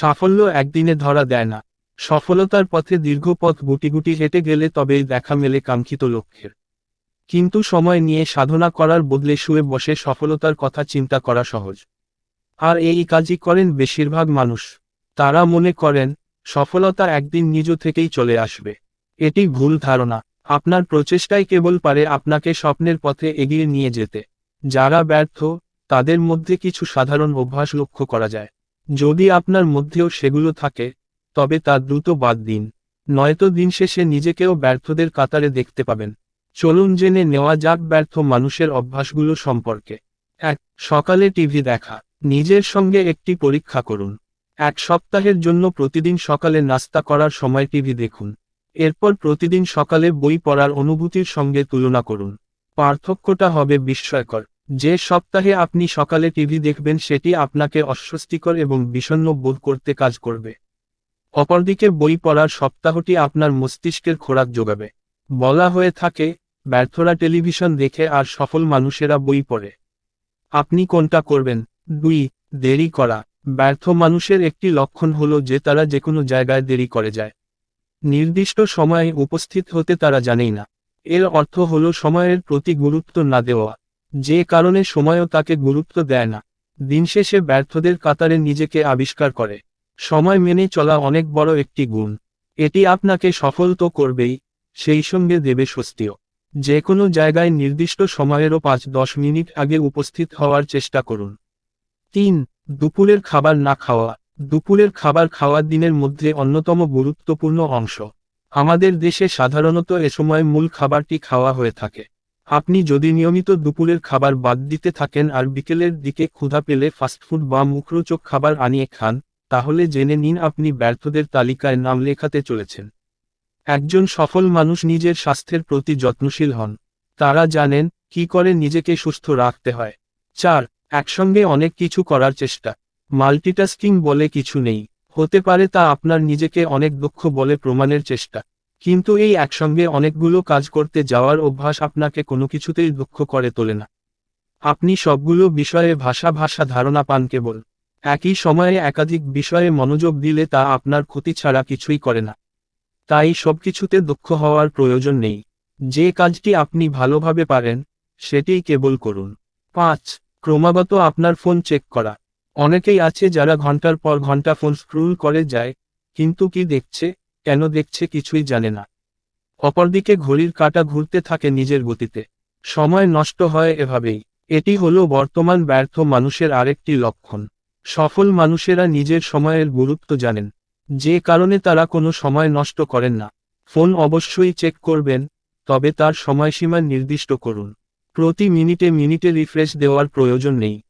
সাফল্য একদিনে ধরা দেয় না। সফলতার পথে দীর্ঘ পথ গুটি গুটি হেঁটে গেলে তবেই দেখা মেলে কাঙ্ক্ষিত লক্ষ্যের। কিন্তু সময় নিয়ে সাধনা করার বদলে শুয়ে বসে সফলতার কথা চিন্তা করা সহজ। আর এই কাজই করেন বেশিরভাগ মানুষ। তারা মনে করেন, সফলতা একদিন নিজ থেকেই চলে আসবে। এটি ভুল ধারণা। আপনার প্রচেষ্টাই কেবল পারে আপনাকে স্বপ্নের পথে এগিয়ে নিয়ে যেতে। যারা ব্যর্থ, তাদের মধ্যে কিছু সাধারণ অভ্যাস লক্ষ্য করা যায়। যদি আপনার মধ্যেও সেগুলো থাকে, তবে তা দ্রুত বাদ দিন। নয়তো দিন শেষে নিজেকেও ব্যর্থদের কাতারে দেখতে পাবেন। চলুন জেনে নেওয়া যাক ব্যর্থ মানুষের অভ্যাসগুলো সম্পর্কে। এক, সকালে টিভি দেখা। নিজের সঙ্গে একটি পরীক্ষা করুন। এক সপ্তাহের জন্য প্রতিদিন সকালে নাস্তা করার সময় টিভি দেখুন। এরপর প্রতিদিন সকালে বই পড়ার অনুভূতির সঙ্গে তুলনা করুন। পার্থক্যটা হবে বিস্ময়কর। যে সপ্তাহে আপনি সকালে টিভি দেখবেন সেটি আপনাকে অস্বস্তিকর এবং বিষণ্ণ বোধ করতে কাজ করবে। অপরদিকে বই পড়ার সপ্তাহটি আপনার মস্তিষ্কের খোরাক যোগাবে। বলা হয়ে থাকে, ব্যর্থরা টেলিভিশন দেখে আর সফল মানুষেরা বই পড়ে। আপনি কোনটা করবেন? দুই, দেরি করা। ব্যর্থ মানুষের একটি লক্ষণ হল যে তারা যে কোনো জায়গায় দেরি করে যায়। নির্দিষ্ট সময়ে উপস্থিত হতে তারা জানেই না। এর অর্থ হল সময়ের প্রতি গুরুত্ব না দেওয়া। যে কারণে সময়ও তাকে গুরুত্ব দেয় না। দিন শেষে ব্যর্থদের কাতারে নিজেকে আবিষ্কার করে। সময় মেনে চলা অনেক বড় একটি গুণ। এটি আপনাকে সফল তো করবেই, সেই সঙ্গে দেবে স্বস্তিও। যে কোনো জায়গায় নির্দিষ্ট সময়েরও পাঁচ দশ মিনিট আগে উপস্থিত হওয়ার চেষ্টা করুন। তিন, দুপুরের খাবার না খাওয়া। দুপুরের খাবার খাওয়ার দিনের মধ্যে অন্যতম গুরুত্বপূর্ণ অংশ। আমাদের দেশে সাধারণত এ সময় মূল খাবারটি খাওয়া হয়ে থাকে। আপনি যদি নিয়মিত দুপুরের খাবার বাদ দিতে থাকেন আর বিকেলের দিকে ক্ষুধা পেলে ফাস্টফুড বা মুখরোচক খাবার আনিয়ে খান, তাহলে জেনে নিন আপনি ব্যর্থদের তালিকায় নাম লেখাতে চলেছেন। একজন সফল মানুষ নিজের স্বাস্থ্যের প্রতি যত্নশীল হন। তারা জানেন কি করে নিজেকে সুস্থ রাখতে হয়। চার, একসঙ্গে অনেক কিছু করার চেষ্টা। মাল্টিটাস্কিং বলে কিছু নেই। হতে পারে তা আপনার নিজেকে অনেক দক্ষ বলে প্রমাণের চেষ্টা। কিন্তু এই একসঙ্গে অনেকগুলো কাজ করতে যাওয়ার অভ্যাস আপনাকে কোনো কিছুতেই দুঃখ করে তোলে না। আপনি সবগুলো বিষয়ে ভাষা ভাষা ধারণা পান কেবল। একই সময়ে একাধিক বিষয়ে মনোযোগ দিলে তা আপনার ক্ষতি ছাড়া কিছুই করে না। তাই সবকিছুতে দুঃখ হওয়ার প্রয়োজন নেই। যে কাজটি আপনি ভালোভাবে পারেন, সেটিই কেবল করুন। পাঁচ, ক্রমাগত আপনার ফোন চেক করা। অনেকেই আছে যারা ঘণ্টার পর ঘণ্টা ফোন স্ক্রুল করে যায়, কিন্তু কি দেখছে? কেন দেখছে কিছুই জানে না। অপরদিকে ঘড়ির কাঁটা ঘুরতে থাকে নিজের গতিতে। সময় নষ্ট হয় এভাবেই। এটি হলো বর্তমান ব্যর্থ মানুষের আরেকটি লক্ষণ। সফল মানুষেরা নিজের সময়ের গুরুত্ব জানেন। যে কারণে তারা কোনো সময় নষ্ট করেন না। ফোন অবশ্যই চেক করবেন, তবে তার সময়সীমা নির্দিষ্ট করুন। প্রতি মিনিটে মিনিটে রিফ্রেশ দেওয়ার প্রয়োজন নেই।